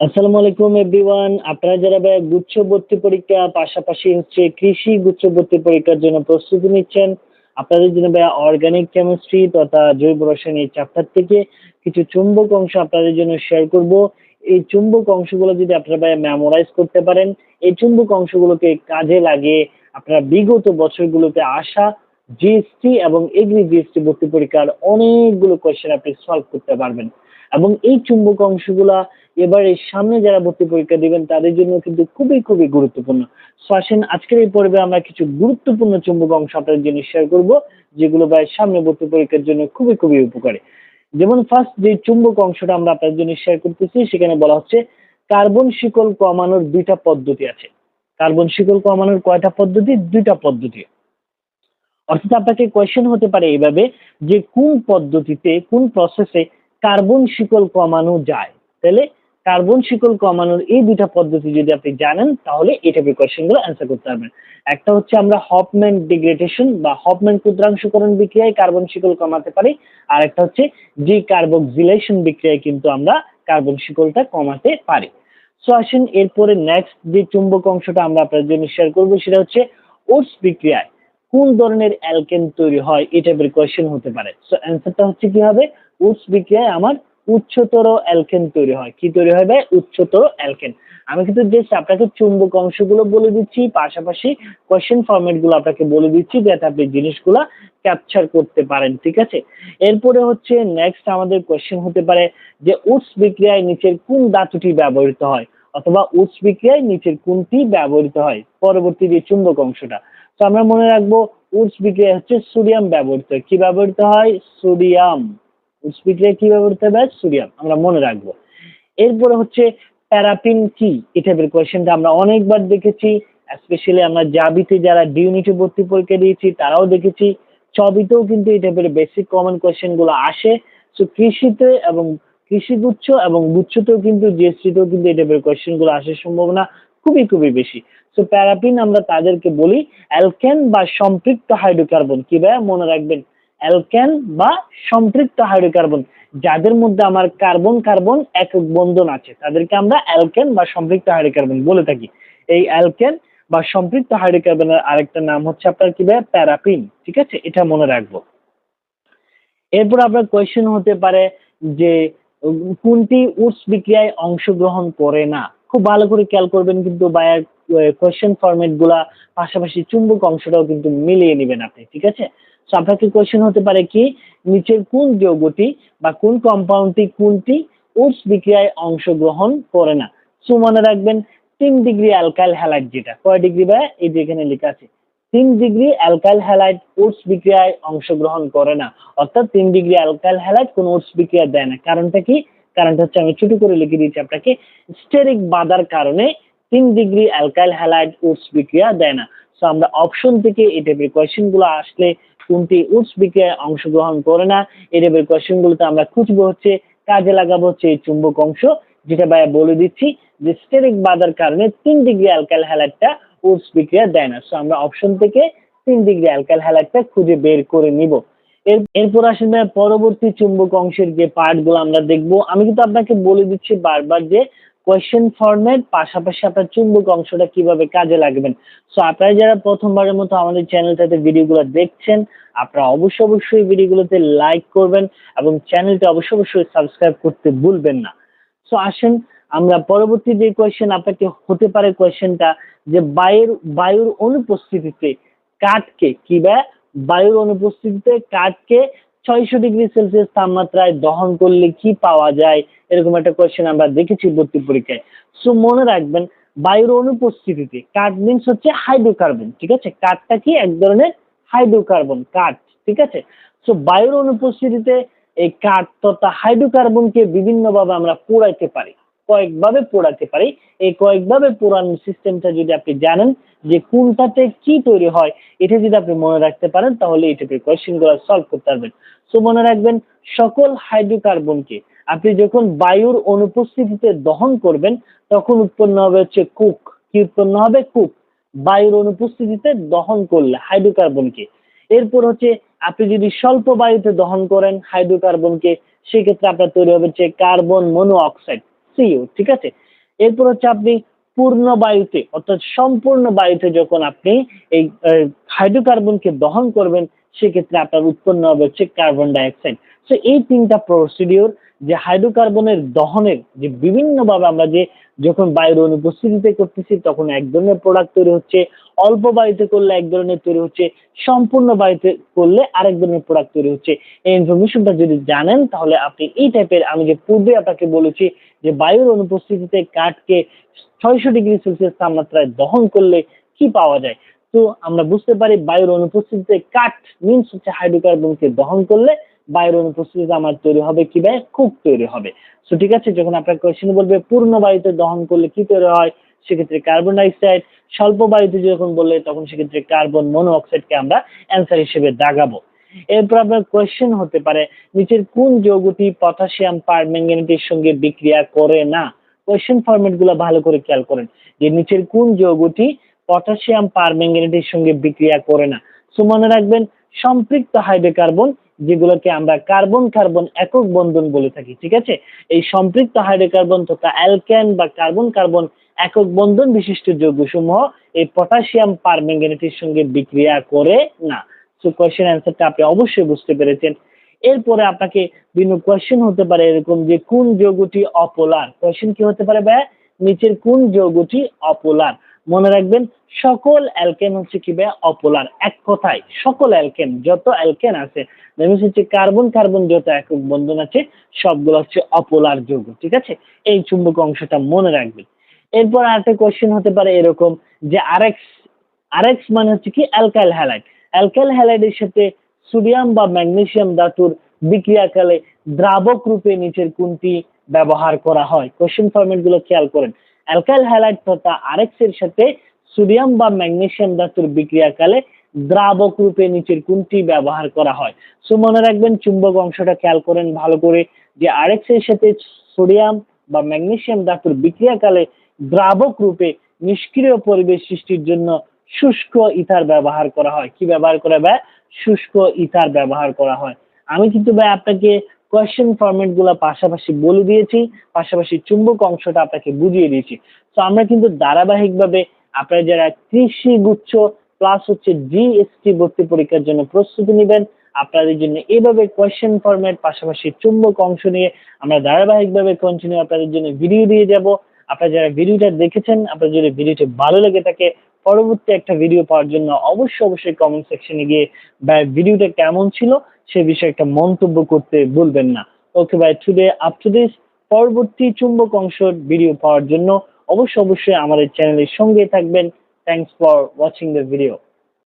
আসসালামু আলাইকুম এভরিওয়ান আপনারা যারা গুচ্ছ ভর্তি পরীক্ষা, পাশাপাশি হচ্ছে কৃষি গুচ্ছ ভর্তি পরীক্ষার জন্য প্রস্তুতি নিচ্ছেন, আপনাদের জন্য ভাই অর্গানিক কেমিস্ট্রি তথা জৈব রসায়ন এই চ্যাপ্টার থেকে কিছু চুম্বক অংশ আপনাদের জন্য শেয়ার করব। এই চুম্বক অংশগুলো যদি আপনারা ভাই মেমোরাইজ করতে পারেন, এই চুম্বক অংশগুলোকে কাজে লাগিয়ে আপনারা বিগত বছরগুলোতে আসা জিএসটি এবং এগ্রি জিএসটি ভর্তি পরীক্ষার অনেকগুলো কোয়েশ্চেন আপনি সলভ করতে পারবেন। এবং এই চুম্বক অংশগুলা এবারে সামনে যারা ভর্তি পরীক্ষা দিবেন, তাদের জন্য কিন্তু খুবই খুবই গুরুত্বপূর্ণ। সো আসেন, আজকের এই পর্বে আমরা কিছু গুরুত্বপূর্ণ চুম্বক অংশ আপনাদের জন্য শেয়ার করব, যেগুলো ভাই সামনে ভর্তি পরীক্ষার জন্য খুবই খুবই উপকারী। যেমন ফার্স্ট যে চুম্বক অংশটা আমরা আপনাদের জন্য শেয়ার করতেছি, সেখানে বলা হচ্ছে কার্বন শিকল কমানোর দুইটা পদ্ধতি আছে। কার্বন শিকল কমানোর কয়টা পদ্ধতি? দুইটা পদ্ধতি। অর্থাৎ আপনাকে কোয়েশ্চেন হতে পারে এইভাবে যে কোন পদ্ধতিতে, কোন প্রসেসে কার্বন শিকল কমানো যায়। তাহলে কার্বন শিকল কমানোর এই দুইটা পদ্ধতি যদি আপনি জানেন, তাহলে এটা টাইপের কোয়েশ্চেনগুলো অ্যান্সার করতে পারবেন। একটা হচ্ছে আমরা হপম্যান ডিগ্রেডেশন বা হপম্যান ক্ষুদ্রাংশকরণ বিক্রিয়ায় কার্বন শিকল কমাতে পারি, আর একটা হচ্ছে জি কার্বক্সিলেশন বিক্রিয়ায় কিন্তু আমরা কার্বন শিকলটা কমাতে পারি। সো আসেন এরপরে নেক্সট যে চুম্বক অংশটা আমরা আপনাদের জন্য শেয়ার করব, সেটা হচ্ছে ওটস বিক্রিয়ায়। কোন ধরনের অ্যালকেন তৈরি হয় এটা টাইপের হতে পারে। সো অ্যান্সারটা হচ্ছে কি হবে? ওটস বিক্রিয়ায় আমার উচ্চতর অ্যালকেন তৈরি হয়। কি তৈরি হয় ভাই? উচ্চতর অ্যালকেন। আমি কিন্তু জাস্ট আপনাকে চুম্বক অংশগুলো বলে দিচ্ছি, পাশাপাশি কোয়েশ্চেন ফরম্যাটগুলো আপনাকে বলে দিচ্ছি, যাতে আপনি জিনিসগুলা ক্যাপচার করতে পারেন, ঠিক আছে? এরপরে হচ্ছে নেক্সট আমাদের কোয়েশ্চেন হতে পারে যে উৎস বিক্রিয়ায় নিচের কোন ধাতুটি ব্যবহৃত হয়? অথবা উৎস বিক্রিয়ায় নিচের কোনটি ব্যবহৃত হয়? পরবর্তী যে চুম্বক অংশটা। তো আমরা মনে রাখব উৎস বিক্রিয়া হচ্ছে সোডিয়াম ব্যবহৃত হয়। কি ব্যবহৃত হয়? সোডিয়াম। উৎস বিক্রিয়া কি ব্যবহৃত হবে? সোডিয়াম আমরা মনে রাখব। এরপরে হচ্ছে প্যারাপিন কি এই টাইপের কোয়েশ্চেনটা আমরা অনেকবার দেখেছি স্পেশালি আমরা জাবিতে যারা ডিউনিটি ভর্তি পরীক্ষা দিয়েছি, তারাও দেখেছি। ছবিতেও কিন্তু এই টাইপের বেসিক কমন কোয়েশ্চেনগুলো আসে। সো কৃষিতে এবং কৃষি গুচ্ছ এবং গুচ্ছতেও কিন্তু জিএসটিতেও কিন্তু এই টাইপের কোয়েশ্চেনগুলো আসার সম্ভাবনা খুবই খুবই বেশি। সো প্যারাপিন আমরা তাদেরকে বলি অ্যালকেন বা সম্পৃক্ত হাইড্রোকার্বন কি ভাইয়া? মনে রাখবেন। অ্যালকেন বা সম্পৃক্ত হাইড্রোকার্বন, যাদের মধ্যে আমার কার্বন কার্বন একক বন্ধন আছে, তাদেরকে আমরা অ্যালকেন বা সম্পৃক্ত হাইড্রোকার্বন বলে থাকি। এই অ্যালকেন বা সম্পৃক্ত হাইড্রোকার্বনের আরেকটা নাম হচ্ছে আপনার কি ভাই প্যারাপিন ঠিক আছে? এটা মনে রাখব। এরপর আপনার কোয়েশ্চেন হতে পারে যে, কোনটি উৎস বিক্রিয়ায় অংশগ্রহণ করে না? খুব ভালো করে খেয়াল করবেন কিন্তু বায়ার কোয়েশ্চেন ফরম্যাটগুলা পাশাপাশি চুম্বক অংশটাও কিন্তু মিলিয়ে নেবেন আপনি, ঠিক আছে? আপনাকে কোয়েশ্চেন হতে পারে কি, নিচের কোন যৌগটি বা কোন কম্পাউন্ডটি কোনটি উৎস বিক্রিয়ায় অংশগ্রহণ করে না? সো মনে রাখবেন, তিন ডিগ্রি অ্যালকাইল হ্যালাইড যেটা, কয় ডিগ্রি বা এই যে এখানে লেখা আছে, তিন ডিগ্রি অ্যালকাইল হ্যালাইড উৎস বিক্রিয়ায় অংশগ্রহণ করে না। অর্থাৎ তিন ডিগ্রি অ্যালকাইল হ্যালাইড কোনো উৎস বিক্রিয়া দেয় না। কারণটা কি? কারণটা হচ্ছে আমি ছোট করে লিখে দিয়েছি আপনাকে স্টেরিক বাধার কারণে তিন ডিগ্রি অ্যালকাইল হ্যালাইড উৎস বিক্রিয়া দেয় না। সো আমরা অপশন থেকে এই টাইপের কোয়েশ্চেনগুলো আসলে কোনটি উৎস বিক্রিয়ায় অংশগ্রহণ করে না? টাইপের কোয়েশ্চেনগুলোতে আমরা খুঁজবো হচ্ছে, কাজে লাগাবো হচ্ছে এই চুম্বক অংশ, যেটা ভাইয়া বলে দিচ্ছি যে স্টেরিক বাধার কারণে তিন ডিগ্রি অ্যালকাল হ্যালাইডটা উৎস বিক্রিয়া দেয় না। সো আমরা অপশন থেকে তিন ডিগ্রি অ্যালকাল হ্যালাইডটা খুঁজে বের করে নিব। এর, এরপর ভাইয়া পরবর্তী চুম্বক অংশের যে পার্টগুলো আমরা দেখব, আমি কিন্তু আপনাকে বলে দিচ্ছি বারবার যে কোয়েশ্চেন ফরম্যাট পাশাপাশি আপনার চুম্বক অংশটা কীভাবে কাজে লাগবেন। সো আপনারা যারা প্রথমবারের মতো আমাদের চ্যানেলটাতে ভিডিওগুলো দেখছেন, আপনারা অবশ্যই অবশ্যই ভিডিওগুলোতে লাইক করবেন এবং চ্যানেলটা অবশ্যই অবশ্যই সাবস্ক্রাইব করতে ভুলবেন না। সো আসেন, আমরা পরবর্তী যে কোয়েশ্চেন আপনাকে হতে পারে কোয়েশ্চেনটা যে বায়ুর বায়ুর অনুপস্থিতিতে কাঠকে, কি বা বায়ুর অনুপস্থিতিতে কাঠকে ছয়শো ডিগ্রি সেলসিয়াস তাপমাত্রায় দহন করলে কি পাওয়া যায়? এরকম একটা কোয়েশ্চেন আমরা দেখেছি ভর্তি পরীক্ষায়। সো মনে রাখবেন, বায়ুর অনুপস্থিতিতে কাঠ মিনস হচ্ছে হাইড্রোকার্বন ঠিক আছে? কাঠটা কি? এক ধরনের হাইড্রোকার্বন কাঠ, ঠিক আছে? সো বায়ুর অনুপস্থিতিতে এই কাঠ তথা হাইড্রোকার্বনকে বিভিন্নভাবে আমরা পোড়াইতে পারি। কয়েকভাবে পোড়াতে পারি। এই কয়েকভাবে পোড়ানোর সিস্টেমটা যদি আপনি জানেন যে কোনটাতে কি তৈরি হয়, এটা যদি আপনি মনে রাখতে পারেন, তাহলে এই টাইপের কোয়েশ্চেনগুলো সলভ করতে পারবেন। সো মনে রাখবেন, সকল হাইড্রোকার্বনকে আপনি যখন বায়ুর অনুপস্থিতিতে দহন করবেন, তখন উৎপন্ন হবে হচ্ছে কুক কি উৎপন্ন হবে? কুক বায়ুর অনুপস্থিতিতে দহন করলে হাইড্রোকার্বনকে এরপর হচ্ছে, আপনি যদি স্বল্প বায়ুতে দহন করেন হাইড্রোকার্বনকে সেক্ষেত্রে আপনার তৈরি হবে হচ্ছে কার্বন মনো সিও ঠিক আছে? এরপর হচ্ছে আপনি পূর্ণ বায়ুতে, অর্থাৎ সম্পূর্ণ বায়ুতে যখন আপনি এই হাইড্রোকার্বনকে দহন করবেন সেক্ষেত্রে আপনার উৎপন্ন হবে হচ্ছে কার্বন ডাইঅক্সাইড সো এই তিনটা প্রসিডিওর যে হাইড্রোকার্বনের দহনের যে বিভিন্নভাবে আমরা যে যখন বায়ুর অনুপস্থিতিতে করতেছি, তখন এক ধরনের প্রোডাক্ট তৈরি হচ্ছে, অল্প বায়ুতে করলে এক ধরনের তৈরি হচ্ছে, সম্পূর্ণ বায়ুতে করলে আরেক ধরনের প্রোডাক্ট তৈরি হচ্ছে। এই ইনফরমেশনটা যদি জানেন, তাহলে আপনি এই টাইপের আমি যে পূর্বে আপনাকে বলেছি যে বায়ুর অনুপস্থিতিতে কাঠকে ছয়শো ডিগ্রি সেলসিয়াস তাপমাত্রায় দহন করলে কি পাওয়া যায়? তো আমরা বুঝতে পারি বায়ুর অনুপস্থিতিতে কাঠ মিনস হচ্ছে হাইড্রোকার্বনকে দহন করলে বায়ুর অনুপস্থিতিতে আমার তৈরি হবে কি ভাই? খুব তৈরি হবে। সো ঠিক আছে, যখন আপনার কোয়েশ্চেন বলবে পূর্ণ বায়ুতে দহন করলে কি তৈরি হয়? সেক্ষেত্রে কার্বন ডাইঅক্সাইড স্বল্প বায়ুতে যখন বললে তখন সেক্ষেত্রে কার্বন মনোঅক্সাইডকে আমরা অ্যান্সার হিসেবে দাগাবো। এরপর আপনার কোয়েশ্চেন হতে পারে, নিচের কোন যৌগটি পটাশিয়াম পার পারম্যাঙ্গানেটের সঙ্গে বিক্রিয়া করে না? কোয়েশ্চেন ফরম্যাট ভালো করে খেয়াল করেন যে নিচের কোন যৌগটি পটাশিয়াম পারম্যাঙ্গানেটের সঙ্গে বিক্রিয়া করে না। সো মনে রাখবেন, সম্পৃক্ত হাইড্রোকার্বন, যেগুলোকে আমরা কার্বন কার্বন একক বন্ধন বলে থাকি, ঠিক আছে? এই সম্পৃক্ত হাইড্রোকার্বন তথা অ্যালকেন বা কার্বন কার্বন একক বন্ধন বিশিষ্ট যৌগসমূহ এই পটাশিয়াম পারম্যাঙ্গানেটের সঙ্গে বিক্রিয়া করে না। সো কোয়েশ্চেন অ্যান্সারটা আপনি অবশ্যই বুঝতে পেরেছেন। এরপরে আপনাকে বিভিন্ন কোয়েশ্চেন হতে পারে, এরকম যে কোন যৌগটি অপোলার? কোয়েশ্চেন কি হতে পারে ভাইয়া? নিচের কোন যৌগটি অপোলার? মনে রাখবেন, সকল অ্যালকেন হচ্ছে কি ভাইয়া, অপোলার। এক কথায়, সকল অ্যালকেন, যত অ্যালকেন আছে হচ্ছে কার্বন কার্বন যত একক বন্ধন আছে, সবগুলো হচ্ছে অপোলার যৌগ, ঠিক আছে? এই চুম্বক অংশটা মনে রাখবেন। এরপর আরেকটা কোয়েশ্চেন হতে পারে এরকম যে আরএক্স আরএক্স মানে হচ্ছে কি অ্যালকাইল হ্যালাইড। অ্যালকাইল হ্যালাইডের সাথে সোডিয়াম বা ম্যাগনেসিয়াম ধাতুর বিক্রিয়াকালে দ্রাবক রূপে নিচের কোনটি ব্যবহার করা হয়? কোশ্চেন ফরম্যাটগুলো খেয়াল করেন। অ্যালকাইল হ্যালাইড তথা আরএক্স এর সাথে সোডিয়াম বা ম্যাগনেসিয়াম ধাতুর বিক্রিয়াকালে দ্রাবক রূপে নিচের কোনটি ব্যবহার করা হয়? সো মনে রাখবেন চুম্বক অংশটা খেয়াল করেন ভালো করে যে আরএক্স এর সাথে সোডিয়াম বা ম্যাগনেসিয়াম ধাতুর বিক্রিয়াকালে দ্রাবক রূপে নিষ্ক্রিয় পরিবেশ সৃষ্টির জন্য শুষ্ক ইথার ব্যবহার করা হয়। কি ব্যবহার করা হয় শুষ্ক ইথার ব্যবহার করা হয়। আমি কিন্তু ভাই আপনাকে কোয়েশ্চেন ফরম্যাটগুলো পাশাপাশি বলে দিয়েছি, পাশাপাশি চুম্বক অংশটা আপনাকে বুঝিয়ে দিয়েছি। তো আমরা কিন্তু ধারাবাহিকভাবে আপনারা যারা কৃষি গুচ্ছ প্লাস হচ্ছে জিএসটি ভর্তি পরীক্ষার জন্য প্রস্তুতি নেবেন, আপনাদের জন্য এইভাবে কোয়েশ্চেন ফরম্যাট পাশাপাশি চুম্বক অংশ নিয়ে আমরা ধারাবাহিকভাবে কন্টিনিউ আপনাদের জন্য ভিডিও দিয়ে যাব। আপনারা যারা ভিডিওটা দেখেছেন আপনার যদি ভিডিওটি ভালো লেগে থাকে পরবর্তী একটা ভিডিও পাওয়ার জন্য অবশ্যই অবশ্যই কমেন্ট সেকশনে গিয়ে, ভাই ভিডিওটা কেমন ছিল? সে বিষয়ে একটা মন্তব্য করতে বলবেন না। ওকে ভাই টুডে আপ টু দিস পরবর্তী চুম্বক অংশ ভিডিও পাওয়ার জন্য অবশ্যই অবশ্যই আমাদের চ্যানেলের সঙ্গে থাকবেন। Thanks for watching the video